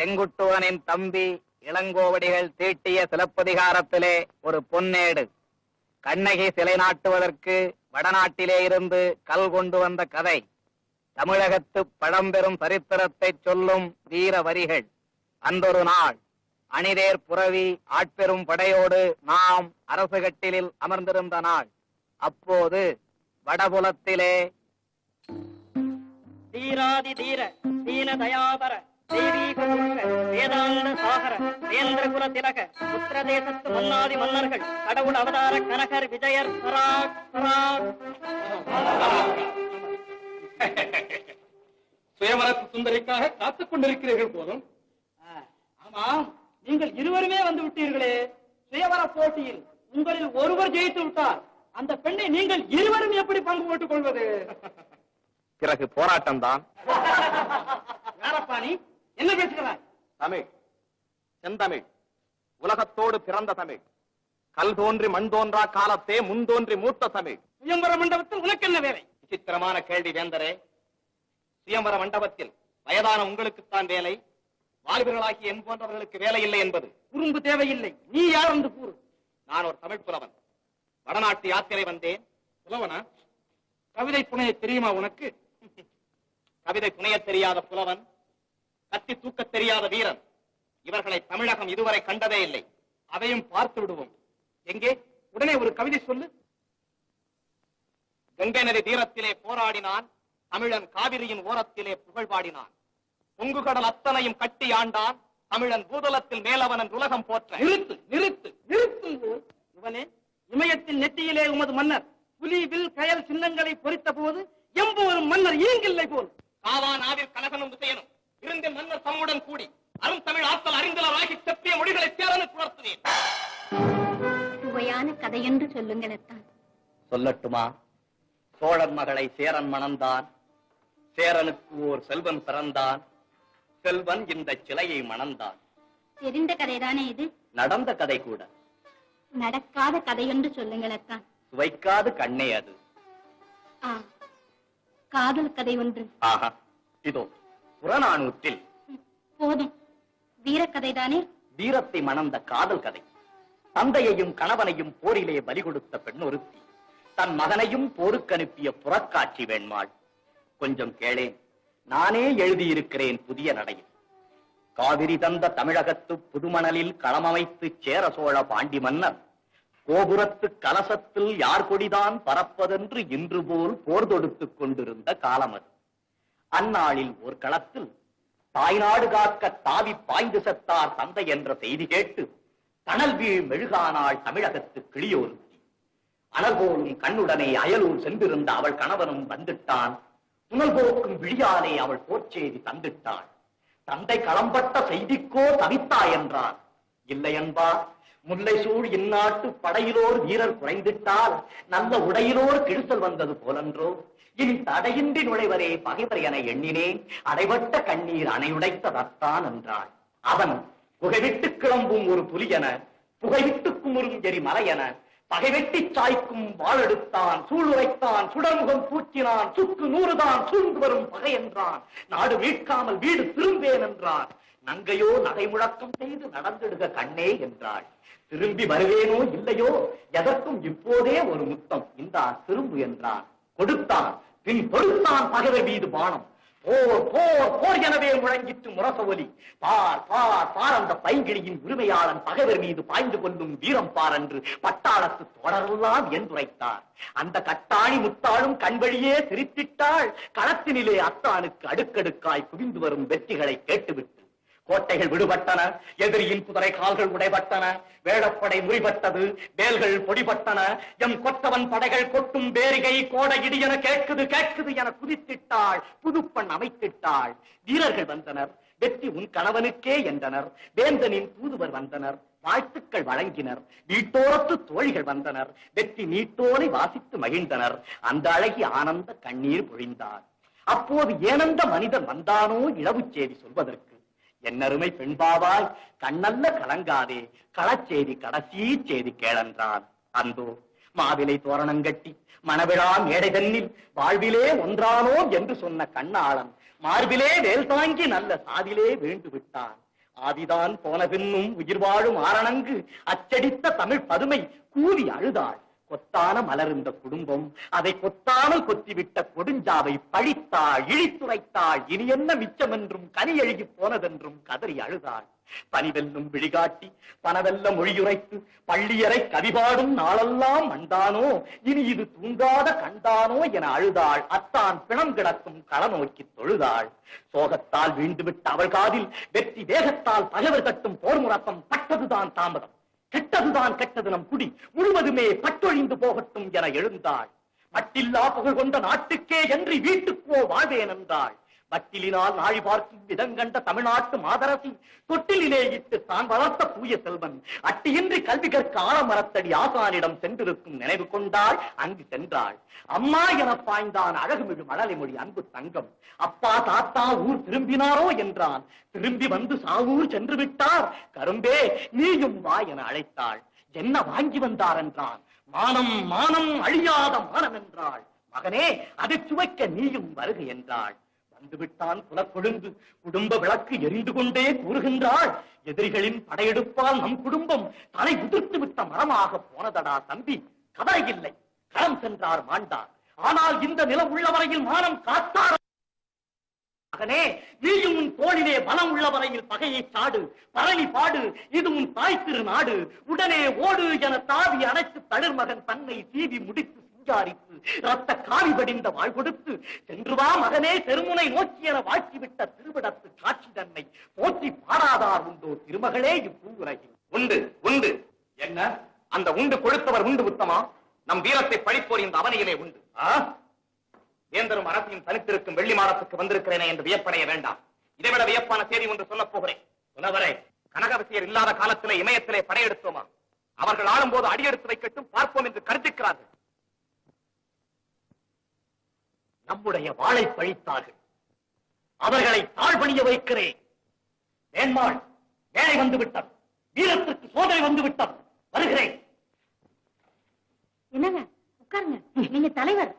செங்குட்டுவனின் தம்பி இளங்கோவடிகள் தீட்டிய சிலப்பதிகாரத்திலே ஒரு பொன்னேடு. கண்ணகி சிலை நாட்டுவதற்கு வடநாட்டிலே இருந்து கல் கொண்டு வந்த கதை. தமிழகத்து பழம்பெரும் சரித்திரத்தை சொல்லும் வீர வரிகள். அந்தொரு நாள் அணிதேர் புரவி ஆட்பெரும் படையோடு நாம் அரசு கட்டிலில் அமர்ந்திருந்த நாள். அப்போது வடபுலத்திலே தீராதி தீர தீன தயாபர தெய்வீக முருக வேதாந்த சாகர வேந்திர குல திலக உத்தர தேசத்து மன்னாதி மன்னர்கள் கடவுள் அவதார கனகர் விஜயர் சராக் சராக் சுயமரத்து சுந்தரிக்காக காத்துக் கொண்டிருக்கிறீர்கள் போதும் ஆமாம் நீங்கள் இருவருமே வந்து விட்டீர்களே. சுயவர போட்டியில் உங்களில் ஒருவர் ஜெயித்து விட்டார். அந்த பெண்ணை நீங்கள் இருவரும் எப்படி பங்கு போட்டுக் கொள்வது? பிறகு போராட்டம் தான் யாரப்பா நீ? என்ன பேசுகிறாய் தமிழ். செந்தமிழ். உலகத்தோடு பிறந்த தமிழ். கல் தோன்றி மண் தோன்றா காலத்தே முன் தோன்றி மூத்த தமிழ். சுயம்பர மண்டபத்தில் உனக்கு என்ன வேலை? விசித்திரமான கேள்வி வேந்தரே. சுயம்பர மண்டபத்தில் வயதான உங்களுக்குத்தான் வேலை. வாலிபர்களாகிய என் போன்றவர்களுக்கு வேலை இல்லை என்பது. குறும்பு தேவையில்லை. நீ யார் என்று கூறு. நான் ஒரு தமிழ் புலவன். வடநாட்டு யாத்திரை வந்தேன். புலவனா? கவிதை புனைய தெரியுமா உனக்கு? கவிதை புனையத் தெரியாத புலவன். கத்தி தூக்கத் தெரியாத வீரன். இவர்களை தமிழகம் இதுவரை கண்டதே இல்லை. அதையும் பார்த்து விடுவோம். எங்கே? உடனே ஒரு கவிதை சொல்லு. கங்கை நதி தீரத்திலே போராடினான். தமிழன் காவிரியின் ஓரத்திலே புகழ் பாடினான். பொங்கு கடல் அத்தனையும் கட்டி ஆண்டான். தமிழன் பூதலத்தில் மேலவனன் உலகம் போற்ற. நிறுத்து நிறுத்து நிறுத்து. இவனே இமயத்தின் நெற்றியிலே உமது மன்னர் புலி வில் கயல் சின்னங்களை பொறித்த போது எம்பொரு மன்னர் ஈங்கில்லை போல். காவான் ஆவில் கனகனும் விசயனும் இருந்தில் மன்னர் தம்முடன் கூடி அரும் தமிழ் ஆற்றல் அறிந்தலராகி செப்பிய மொழிகளை சேரனுக்கு உணர்த்துவேன் சுவையான கதையென்று சொல்லுங்கள் சொல்லட்டுமா? சோழன் மகளை சேரன் மணந்தான். சேரனுக்கு ஓர் செல்வன் பிறந்தான். செல்வன் இந்த சிலையை மணந்தான். தெரிந்த கதைதானே இது? நடந்த கதை கூட. நடக்காத கதையென்று சொல்லுங்கள் அத்தான் சுவைக்காது கண்ணே அது. காதல் கதை ஒன்று. ஆஹா இதோ. புறநானூற்றில். போதும். வீரக்கதைதானே? வீரத்தை மணந்த காதல் கதை. தந்தையையும் கணவனையும் போரிலே பலி கொடுத்த பெண் ஒருத்தி தன் மகனையும் போருக்கு அனுப்பிய புறக்காட்சி வேண்மாள். கொஞ்சம் கேளேன். நானே எழுதியிருக்கிறேன் புதிய நடையில். காவிரி தந்த தமிழகத்து புதுமணலில் களமமைத்து சேர சோழ பாண்டி மன்னர். கோபுரத்து கலசத்தில் யார் கொடிதான் பறப்பதென்று இன்று போல் போர் தொடுத்துக் கொண்டிருந்த காலம் அது அந்நாளில் ஒரு களத்தில் தாய்நாடு காக்க தாவி பாய்ந்து செத்தார் தந்தை என்ற செய்தி கேட்டு தணல் வீழ் மெழுகானாள் தமிழகத்து கிளியோருத்தி. அனல் போலும் கண்ணுடனே அயலூர் சென்றிருந்த அவள் கணவனும் வந்துட்டான். புனல் போக்கும் விழியாலே அவள் போர்ச்செய்தி தந்திட்டாள். தந்தை களம்பட்ட செய்திக்கோ தவித்தா என்றான் இல்லை என்பார் முல்லை சூழ் இந்நாட்டு படையிலோர் வீரர் குறைந்திட்டால் நல்ல உடையிலோர் கிழிசல் வந்தது போலன்றோ. இனி தடையின்றி நுழைவரே பகைவர் என எண்ணினேன். அடைபட்ட கண்ணீர் அணையுடைத்ததத்தான் என்றாள். அவன் புகைவிட்டு கிளம்பும் ஒரு புலியென புகைவிட்டு குமுறும் எரிமலை என பகைவெட்டி சாய்க்கும் வாழெடுத்தான் சூளுரைத்தான் சுடமுகம் பூச்சினான் சுக்கு நூறுதான் சூழ்ந்து வரும் பகை என்றான். நாடு மீட்காமல் வீடு திரும்பேன் என்றான் நங்கையோ நகை முழக்கம் செய்து நடந்திடுக கண்ணே என்றாள். திரும்பி வருவேனோ இல்லையோ? எதற்கும் இப்போதே ஒரு முத்தம். இந்தா திரும்பு என்றான். கொடுத்தான். பின் கொடுத்தான் பகைவர் மீது பானம். போர் போர் போர் எனவே முழங்கிட்டு முரச ஒலி பார் பார் பார் அந்த பைங்கிழியின் உரிமையாளன் பகைவர் மீது பாய்ந்து கொள்ளும் வீரம் பார் என்று பட்டாளத்து தொடரெல்லாம் என்றுரைத்தார். அந்த கட்டாணி முத்தாளும் கண்வழியே சிரித்திட்டாள். களத்தினிலே அத்தானுக்கு அடுக்கடுக்காய் குவிந்து வரும் வெற்றிகளை கேட்டுவிட்டு கோட்டைகள் விடுபட்டன எதிரியின் குதிரை கால்கள் உடைபட்டன வேளப்படை முறிபட்டது வேல்கள் பொடிபட்டன எம் கொத்தவன் படைகள் கொட்டும் பேரிகை கோடையிடி என கேட்குது கேட்குது என குதித்திட்டாள் புதுப்பண் அமைத்திட்டாள். வீரர்கள் வந்தனர் வெற்றி உன் கணவனுக்கே என்றனர் வேந்தனின் தூதுவர் வந்தனர் வாழ்த்துக்கள் வழங்கினர் வீட்டோரத்து தோழிகள் வந்தனர் வெற்றி நீட்டோலை வாசித்து மகிழ்ந்தனர். அந்த அழகி ஆனந்த கண்ணீர் பொழிந்தார். அப்போது ஏனந்த மனிதன் வந்தானோ இளவு செய்தி சொல்வதற்கு என்னருமை பெண்பாவாய் கண்ணல்ல கலங்காதே களச்செய்தி கடைசி செய்தி கேளன்றான். அந்தோ மாவிலை தோரணம் கட்டி மணவிழா மேடை தன்னில் வாழ்விலே ஒன்றானோம் என்று சொன்ன கண்ணாளன் மார்பிலே வேல் தாங்கி நல்ல சாதிலே வீழ்ந்து விட்டான் ஆதிதான் போன பின்னும் உயிர் வாழும் ஆரணங்கு அச்சடித்த தமிழ் பதுமை கூவி அழுதாள். கொத்தான மலர்ந்த குடும்பம் அதை கொத்தாமல் கொத்திவிட்ட கொடுஞ்சாவை பழித்தாள் இழித்துரைத்தாள் இனி என்ன மிச்சம் என்றும் கனி எழுகி போனதென்றும் கதறி அழுதாள். பனிவெல்லும் விழிகாட்டி பனவெல்ல மொழியுரைத்து பள்ளியரை கவிபாடும் நாளெல்லாம் மண்டானோ இனி இது தூங்காத கண்டானோ என அழுதாள். அத்தான் பிணம் கிடக்கும் கள நோக்கி தொழுதாள். சோகத்தால் வீண்டுவிட்ட அவள் காதில் வெற்றி வேகத்தால் பகைவர் கட்டும் போர் முழக்கம் பட்டதுதான் தாமதம். கெட்டதுதான் கெட்டது நம் குடி. முழுவதுமே பட்டொழிந்து போகட்டும் என எழுந்தாள். மட்டில்லா புகழ் கொண்ட நாட்டுக்கே என்று வீட்டுக்கோ வாழ்வேன் என்றாள். வட்டிலினால் நாழி பார்க்கும் விதங்கண்ட தமிழ்நாட்டு மாதரசி தொட்டிலே இட்டு தான் வளர்த்த தூய செல்வன். அட்டியின்றி கல்வி கற்க ஆழமரத்தடி ஆசானிடம் சென்றிருக்கும் நினைவு கொண்டாள் அங்கு சென்றாள். அம்மா என பாய்ந்தான் அழகுமிகு மழலை மொழி அன்பு தங்கம். அப்பா தாத்தா ஊர் திரும்பினாரோ என்றான். திரும்பி வந்து சாவூர் சென்று விட்டார். கரும்பே நீயும் வா என அழைத்தாள். என்ன வாங்கி வந்தார் என்றான். மானம் மானம் அழியாத மானம் என்றாள். மகனே அதை சுவைக்க நீயும் வருக என்றாள். வந்துவிட்டான் குலக்கொழுந்து குடும்ப விளக்கு எரிந்து கொண்டே கூறுகின்றாள். எதிரிகளின் படையெடுப்பால் நம் குடும்பம் தலை உதிர்த்து விட்ட மரமாக போனதடா தம்பி. கவலை இல்லை. களம் சென்றார் மாண்டார் ஆனால் இந்த நிலம் உள்ளவரையில் மானம் காத்தார். மகனே நீயும் உன் தோளிலே பலம் உள்ள வரையில் பகையை சாடு. பரணி பாடு. இது உன் தாய் திரு நாடு உடனே ஓடு என தாவி அணைத்து தளிர் மகன் தன்னை சீவி முடித்து சிங்காரித்து ரத்த காவி படிந்த வாழ் கொடுத்து சென்று வா மகனே தெருமுனை நோக்கி என வாழ்த்திவிட்ட திருவிடத்து காட்சி தன்னை போற்றி பாடாதார் உண்டோ திருமகளே இப்பூவுலகில் உண்டு உண்டு. என்ன? அந்த உண்டு கொழுத்தவர் உண்டு உத்தமா? நம் வீரத்தை பழிப்போர் இந்த அவனியிலே உண்டு. வேந்தரும் அரசையும் தனித்திருக்கும் வெள்ளி மாடத்துக்கு வந்திருக்கிறேனே என்று வியப்படைய வேண்டாம். இதைவிட வியப்பான செய்தி ஒன்று சொல்லப் போகிறேன். புனவரே கனகவசியர் இல்லாத காலத்திலே இமயத்திலே படையெடுத்தோமா? அவர்கள் ஆளும்போது அடியெடுத்து வைக்கட்டும் பார்ப்போம் என்று கருதிக்கிறார்கள். நம்முடைய வாளை பழித்தார்கள். அவர்களை தாழ்பணிய வைக்கிறேன். வேண்மாள் வேலை வந்து விட்டது வீரத்திற்கு சோதனை வந்து விட்டது வருகிறேன். என்னங்க? உட்காருங்க. நீங்க தலைவர்.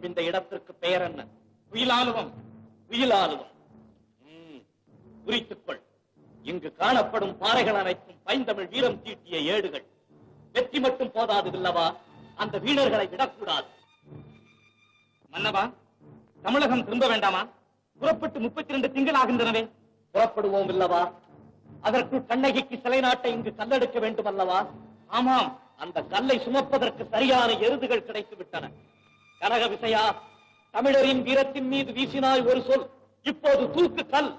வெற்றி இந்த இடத்திற்கு பெயர் என்ன? உயிலாலுவம் உயிலாலுவம் குறித்துக்கொள். இங்கு காணப்படும் பாறைகள் அனைத்தும் பைந்தமிழ் வீரம் தீட்டிய ஏடுகள். வெற்றி மட்டும் போதாது இல்லவா அந்த வீரர்களை விடக்கூடாது. மன்னவா தமிழகம் திரும்ப வேண்டாமா? புறப்பட்டு முப்பத்தி ரெண்டு திங்கள் ஆகின்றனவே. புறப்படுவோம் இல்லவா? அதற்குள் கண்ணகிக்கு சிலை நாட்டை இங்கு கல்லெடுக்க வேண்டும் அல்லவா ஆமாம் அந்த கல்லை சுமப்பதற்கு சரியான எருதுகள் கிடைத்து விட்டன கனக விசையா தமிழரின் வீரத்தின் மீது வீசினாய் ஒரு சொல் இப்போது தூக்கு கல்.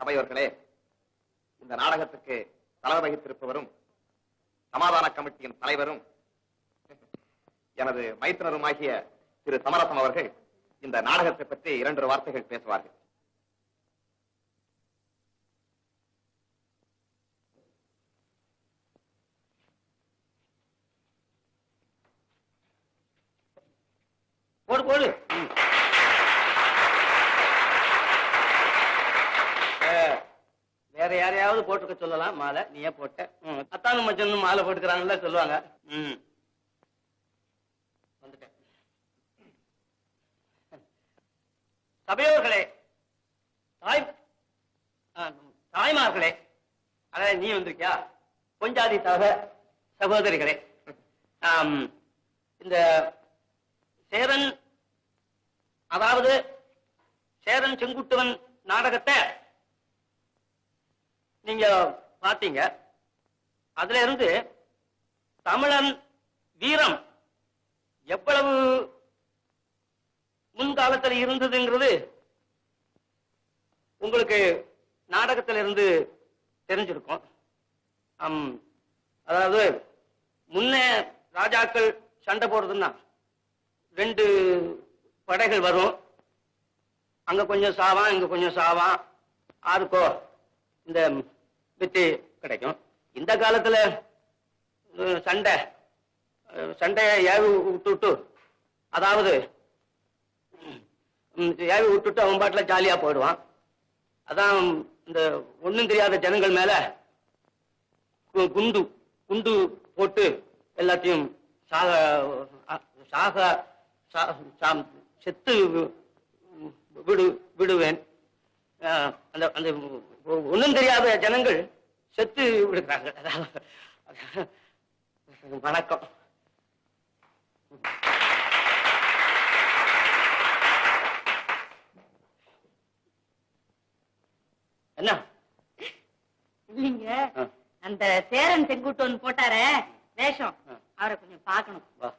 சபையோர்களே இந்த நாடகத்துக்கு தலைமை வகித்திருப்பவரும் சமாதான கமிட்டியின் தலைவரும் எனது மைத்துனருமாகிய திரு சமரசம் அவர்கள் இந்த நாடகத்தை பற்றி இரண்டு வார்த்தைகள் பேசுவார்கள். போடு போடு. வேற யாரையாவது போட்டுக்க சொல்லலாம். மாலை நீ ஏன் போட்ட அத்தானு மச்சனும் மாலை போட்டுக்கிறாங்கல்ல சொல்லுவாங்க. ம். வந்துட்டேன். சபையோர்களே தாய் தாய்மார்களே அதான் நீ வந்திருக்கியா? பொஞ்சாதி சக சகோதரிகளே இந்த சேரன் அதாவது சேரன் செங்குட்டுவன் நாடகத்தை நீங்க பாத்தீங்க. அதுல இருந்து தமிழன் வீரம் எவ்வளவு முன்காலத்தில் இருந்ததுங்கிறது உங்களுக்கு நாடகத்துல இருந்து தெரிஞ்சிருக்கும் அதாவது முன்னே ராஜாக்கள் சண்டை போடுறதுன்னா ரெண்டு படைகள் வரும். அங்க கொஞ்சம் சாவான் இங்க கொஞ்சம் சாவான். ஆறுக்கோ. இந்த வித்து கிடைக்கும். இந்த காலத்துல சண்டை சண்டையை ஏவி விட்டுட்டு அதாவது ஏவி விட்டுட்டு அவன் பாட்டுல ஜாலியா போயிடுவான். அதான் இந்த ஒண்ணும் தெரியாத ஜனங்கள் மேல கு- குண்டு குண்டு போட்டு எல்லாத்தையும் சாக சாக சா- சா- செத்து வி- விடு விடுவேன். அந்த அந்த ஒண்ணும் தெரியாத ஜனங்கள் செத்து விடுகிறாங்க. அதாவது, வணக்கம். என்ன? இல்லைங்க. அந்த சேரன் செங்குட்டோன்னு போட்டாரே வேஷம். அவரை கொஞ்சம் பார்க்கணும்.